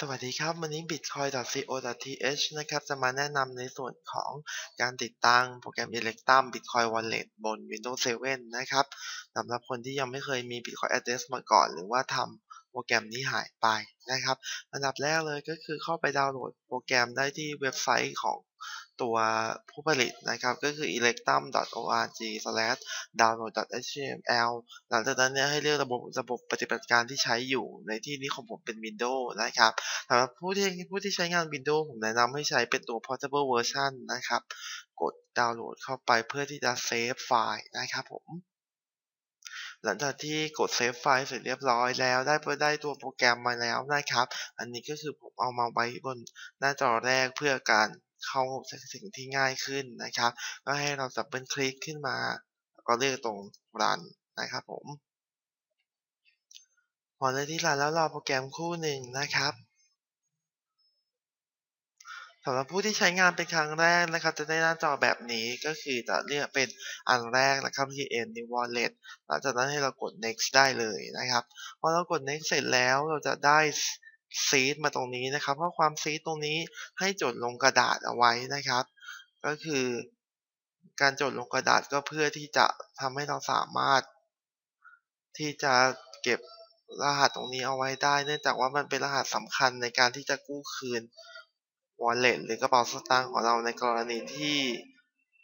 สวัสดีครับ วันนี้ bitcoin.co.th นะครับ จะมาแนะนำในส่วนของการติดตั้งโปรแกรม Electrum Bitcoin Wallet บน Windows 7 นะครับสำหรับคนที่ยังไม่เคยมี Bitcoin Address มาก่อน หรือว่าทำโปรแกรมนี้หายไปนะครับ อันดับแรกเลยก็คือเข้าไปดาวน์โหลดโปรแกรมได้ที่เว็บไซต์ของ ตัวผู้ผลิตนะครับ ก็คือ electrum.org/download.html หลังจากนั้นเนี่ยให้เลือกระบบระบบปฏิบัติการที่ใช้อยู่ในที่นี้ของผมเป็น Windows นะครับสำหรับผู้ที่ผู้ที่ใช้งาน Windows ผมแนะนำให้ใช้เป็นตัว Portable Version นะครับ กดดาวน์โหลดเข้าไปเพื่อที่จะเซฟไฟล์นะครับผมหลังจากที่กดเซฟไฟล์เสร็จเรียบร้อยแล้ว ได้ได้ตัวโปรแกรมมาแล้วนะครับ อันนี้ก็คือผมเอามาไว้บนหน้าจอแรกเพื่อการ เข้าสิ่งที่ง่ายขึ้นนะครับ ก็ให้เราดับเบิลคลิกขึ้นมาแล้วก็เลือกตรงรันนะครับผมพอได้ที่รันแล้วรอโปรแกรมคู่หนึ่งนะครับสำหรับผู้ที่ใช้งานเป็นครั้งแรกนะครับ จะได้หน้าจอแบบนี้ก็คือจะเลือกเป็นอันแรกนะครับที่ N New Wallet หลังจากนั้นให้เรากด next ได้เลยนะครับพอเรากด next เสร็จแล้วเราจะได้ ซีดมาตรงนี้นะครับข้อความซีดตรงนี้ให้จดลงกระดาษเอาไว้นะครับ ก็คือการจดลงกระดาษก็เพื่อที่จะทำให้เราสามารถ ที่จะเก็บรหัสตรงนี้เอาไว้ได้ เนื่องจากว่ามันเป็นรหัสสำคัญในการที่จะกู้คืน wallet หรือกระเป๋าสตางค์ของเราในกรณีที่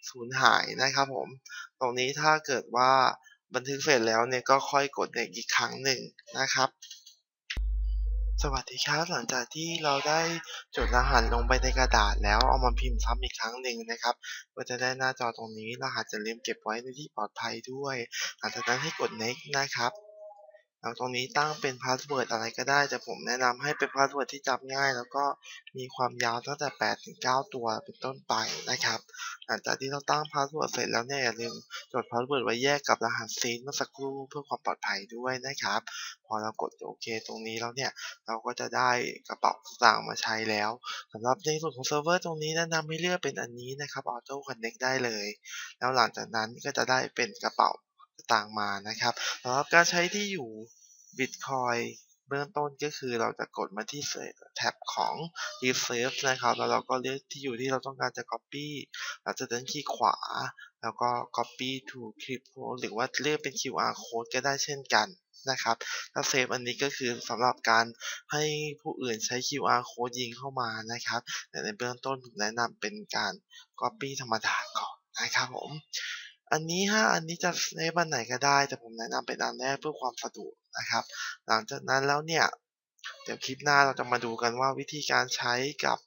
สูญหายนะครับผม ตรงนี้ถ้าเกิดว่าบันทึกเสร็จแล้วเนี่ยก็ค่อยกดในอีกครั้งหนึ่งนะครับ สวัสดีครับ หลังจากที่เราได้จดรหัสลงไปในกระดาษแล้วเอามาพิมพ์ซ้ำอีกครั้งหนึ่งนะครับก็จะได้หน้าจอตรงนี้รหัสจะเลี่มเก็บไว้ในที่ปลอดภัยด้วย หลังจากนั้นให้กด next นะครับ แล้วตรงนี้ตั้งเป็นพาสเวิร์ดอะไรก็ได้ แต่ผมแนะนำให้เป็นพาสเวิร์ดที่จำง่าย แล้วก็มีความยาวตั้งแต่ 8 ถึง 9 ตัวเป็นต้นไปนะครับ หลังจากที่เราตั้งพาสเวิร์ดเสร็จแล้วเนี่ยอย่าลืมจดพาสเวิร์ดไว้แยกกับรหัสซีนเมื่อสักครู่เพื่อความปลอดภัยด้วยนะครับ พอเรากดโอเคตรงนี้แล้วเนี่ยเราก็จะได้กระเป๋าสตางมาใช้แล้วสำหรับในส่วนของเซิร์ฟเวอร์ตรงนี้แนะนำให้เลือกเป็นอันนี้นะครับ Auto Connect ได้เลย แล้วหลังจากนั้นก็จะได้เป็นกระเป๋า ต่างมานะครับสำหรับการใช้ที่อยู่ Bitcoin เบื้องต้นก็คือเราจะกดมาที่แท็บของ Receive นะครับ แล้วเราก็เลือกที่อยู่ที่เราต้องการจะ Copy เราจะเดินคลิกขวา แล้วก็ Copy to Clipboard หรือว่าเลือกเป็น QR Code ก็ได้เช่นกันนะครับถ้าเซฟอันนี้ก็คือสำหรับการให้ผู้อื่นใช้ QR Code ยิงเข้ามานะครับแต่ในเบื้องต้นผมแนะนำเป็นการ Copy ธรรมดาก่อนนะครับผม อันนี้ฮะอันนี้จะเซฟอันไหนก็ได้ แต่ผมแนะนำเป็นอันแรกเพื่อความสะดวกนะครับ หลังจากนั้นแล้วเนี่ย เดี๋ยวคลิปหน้าเราจะมาดูกันว่าวิธีการใช้กับ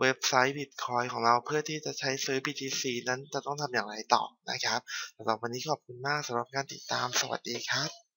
เว็บไซต์ Bitcoin ของเราเพื่อที่จะใช้ซื้อ BTC นั้นจะต้องทำอย่างไรต่อนะครับสำหรับวันนี้ขอบคุณมากสำหรับการติดตามสวัสดีครับ